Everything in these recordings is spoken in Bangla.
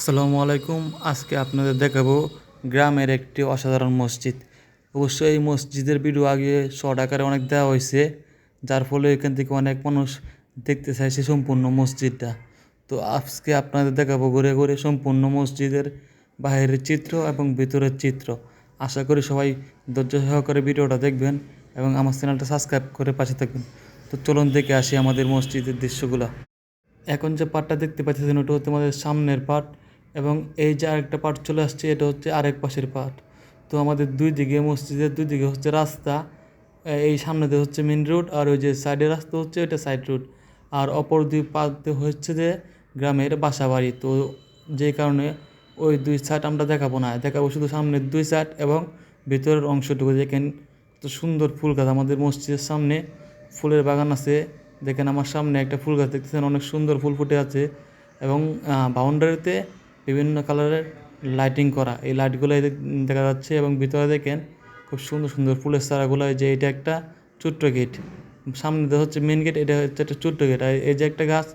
আসসালামু আলাইকুম। আজকে আপনাদের দেখাবো গ্রামের একটি অসাধারণ মসজিদ। অবশ্যই এই মসজিদের ভিডিও আগে শর্ট আকারে অনেক দেওয়া হয়েছে, যার ফলে এখান থেকে অনেক মানুষ দেখতে চাইছে সম্পূর্ণ মসজিদটা। তো আজকে আপনাদের দেখাবো ঘুরে ঘুরে সম্পূর্ণ মসজিদের বাইরের চিত্র এবং ভিতরের চিত্র। আশা করি সবাই ধৈর্য সহকারে ভিডিওটা দেখবেন এবং আমার চ্যানেলটা সাবস্ক্রাইব করে পাশে থাকবেন। তো চলুন দেখে আসি আমাদের মসজিদের দৃশ্যগুলো। এখন যে পার্টটা দেখতে পাচ্ছেন, ওটা হচ্ছে আমাদের সামনের পার্ট এবং এই যে আরেকটা পার্ট চলে আসছে, এটা হচ্ছে আরেক পাশের পার্ট তো আমাদের দুই দিকে মসজিদের, দুই দিকে হচ্ছে রাস্তা এই সামনে দিয়ে হচ্ছে মেন রোড আর ওই যে সাইডের রাস্তা হচ্ছে ওইটা সাইড রোড আর অপর দুই পাশে হচ্ছে যে গ্রামের বাসা বাড়ি তো যে কারণে ওই দুই সাইড আমরা দেখাবো না, দেখাবো শুধু সামনের দুই সাইড এবং ভিতরের অংশটুকু। দেখেন তো সুন্দর ফুল গাছ আমাদের মসজিদের সামনে, ফুলের বাগান আছে। দেখেন আমার সামনে একটা ফুল গাছ দেখতেছেন, অনেক সুন্দর ফুল ফুটে আছে। এবং বাউন্ডারিতে বিভিন্ন কালারের লাইটিং করা। এই লাইটগুলো দেখা যাচ্ছে এবং ভিতরে দেখেন খুব সুন্দর সুন্দর ফুলের চারাগুলো যে এটা একটা ছোট্ট গেট সামনে হচ্ছে মেন গেট এটা হচ্ছে একটা ছোট্ট গেট আর এই যে একটা গাছ,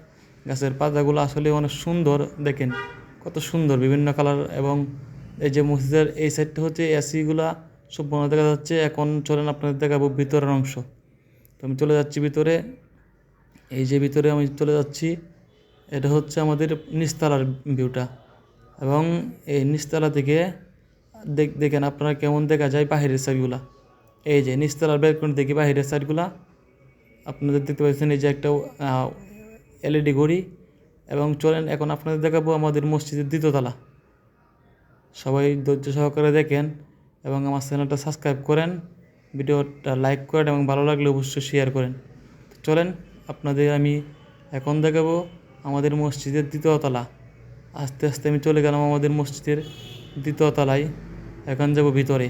গাছের পাতাগুলো আসলে অনেক সুন্দর। দেখেন কত সুন্দর বিভিন্ন কালার এবং এই যে মসজিদের এই সাইডটা হচ্ছে এসিগুলা সম্পূর্ণ দেখা যাচ্ছে। এখন চলেন আপনাদের দেখাবো ভিতরের অংশ। তো আমি চলে যাচ্ছি ভিতরে। এই যে ভিতরে আমি চলে যাচ্ছি, এটা হচ্ছে আমাদের নিচতলার ভিউটা এবং এই নিচতলা থেকে দেখ, দেখেন আপনারা কেমন দেখা যায় বাহিরের সাইডগুলা এই যে নিচতলার ব্যালকনি থেকে বাহিরের সাইডগুলা আপনাদের দেখতে পাচ্ছেন এই যে একটা এলইডি ঘড়ি এবং চলেন এখন আপনাদের দেখাবো আমাদের মসজিদের দ্বিতীয়তলা সবাই ধৈর্য সহকারে দেখেন এবং আমার চ্যানেলটা সাবস্ক্রাইব করেন, ভিডিওটা লাইক করেন এবং ভালো লাগলে অবশ্যই শেয়ার করেন। চলেন, আপনাদের আমি এখন দেখাবো আমাদের মসজিদের দ্বিতীয় তলা। আস্তে আস্তে আমি চলে গেলাম আমাদের মসজিদের দ্বিতীয় তলায়। এখন যাব ভিতরে।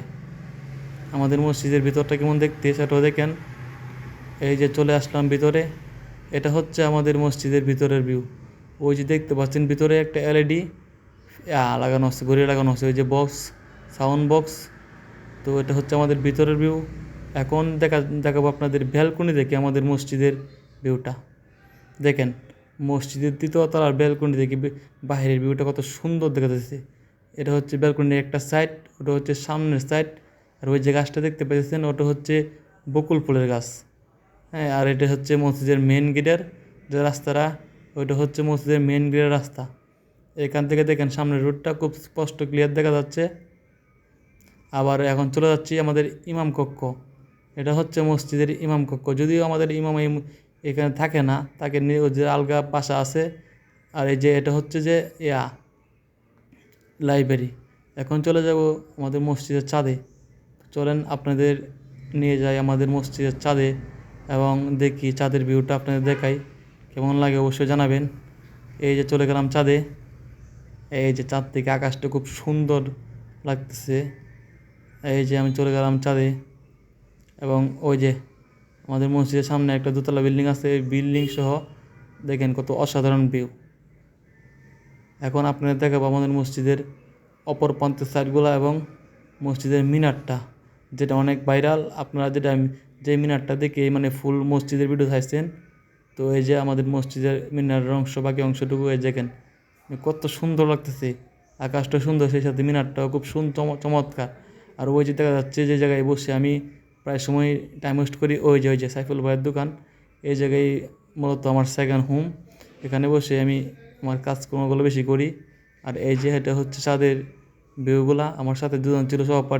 আমাদের মসজিদের ভিতরটা কেমন দেখতে সেটাও দেখেন। এই যে চলে আসলাম ভিতরে। এটা হচ্ছে আমাদের মসজিদের ভিতরের ভিউ ওই যে দেখতে পাচ্ছেন ভিতরে একটা এলইডি লাগানো আছে, ঘড়ি লাগানো আছে, ওই যে বক্স সাউন্ড বক্স তো এটা হচ্ছে আমাদের ভিতরের ভিউ এখন দেখা, দেখাবো আপনাদের ব্যালকনি দেখে আমাদের মসজিদের ভিউটা দেখেন মসজিদের দ্বিতীয় তলার ব্যালকনি দেখে বে- বাইরের ভিউটা কত সুন্দর দেখা যাচ্ছে। এটা হচ্ছে ব্যালকনির একটা সাইড ওটা হচ্ছে সামনের সাইড আর ওই যে গাছটা দেখতে পাচ্ছেন ওটা হচ্ছে বকুল ফুলের গাছ। হ্যাঁ আর এটা হচ্ছে মসজিদের মেন গেটের যে রাস্তাটা, ওইটা হচ্ছে মসজিদের মেন গেটের রাস্তা। এখান থেকে দেখেন সামনের রোডটা খুব স্পষ্ট ক্লিয়ার দেখা যাচ্ছে। আবার এখন চলে যাচ্ছি আমাদের ইমাম কক্ষ। এটা হচ্ছে মসজিদের ইমাম কক্ষ। যদিও আমাদের ইমাম এখানে থাকে না। তাকে নিয়ে যে আলগা বাসা আছে। আর এই যে এটা হচ্ছে যে ইয়া, লাইব্রেরি। এখন চলে যাব আমাদের মসজিদের চাঁদে চলেন আপনাদের নিয়ে যাই আমাদের মসজিদের চাঁদে এবং দেখি চাঁদের ভিউটা আপনাদের দেখাই। কেমন লাগে অবশ্যই জানাবেন। এই যে চলে গেলাম চাঁদে এই যে চাঁদ থেকে আকাশটা খুব সুন্দর লাগতেছে। এই যে আমি চলে গেলাম চাঁদে এবং ওই যে আমাদের মসজিদের সামনে একটা দোতলা বিল্ডিং আছে, এই বিল্ডিং সহ দেখেন কত অসাধারণ ভিউ এখন আপনাদের দেখাবো আমাদের মসজিদের অপর প্রান্তের সাইডগুলো এবং মসজিদের মিনারটা, যেটা অনেক ভাইরাল আপনারা যেটা যে মিনারটা দেখে মানে ফুল মসজিদের ভিডিও চাইছেন, তো এই যে আমাদের মসজিদের মিনারের অংশ, বাকি অংশটুকু এই দেখেন, কত সুন্দর লাগতেছে। আকাশটা সুন্দর, সেই সাথে মিনারটাও খুব সুন্দর চমৎকার। আর ওই যে দেখা যাচ্ছে যে জায়গায় বসে আমি প্রায় সময় টাইম ওয়েস্ট করি। ওই যে ওই যে, সাইফুল ভাইয়ের দোকান। এই জায়গায় মূলত আমার সেকেন্ড হোম এখানে বসে আমি আমার কাজকর্মগুলো বেশি করি। আর এই যে, এটা হচ্ছে সাদের ভিউগুলা। আমার সাথে দুজন ছিল সহপাঠী।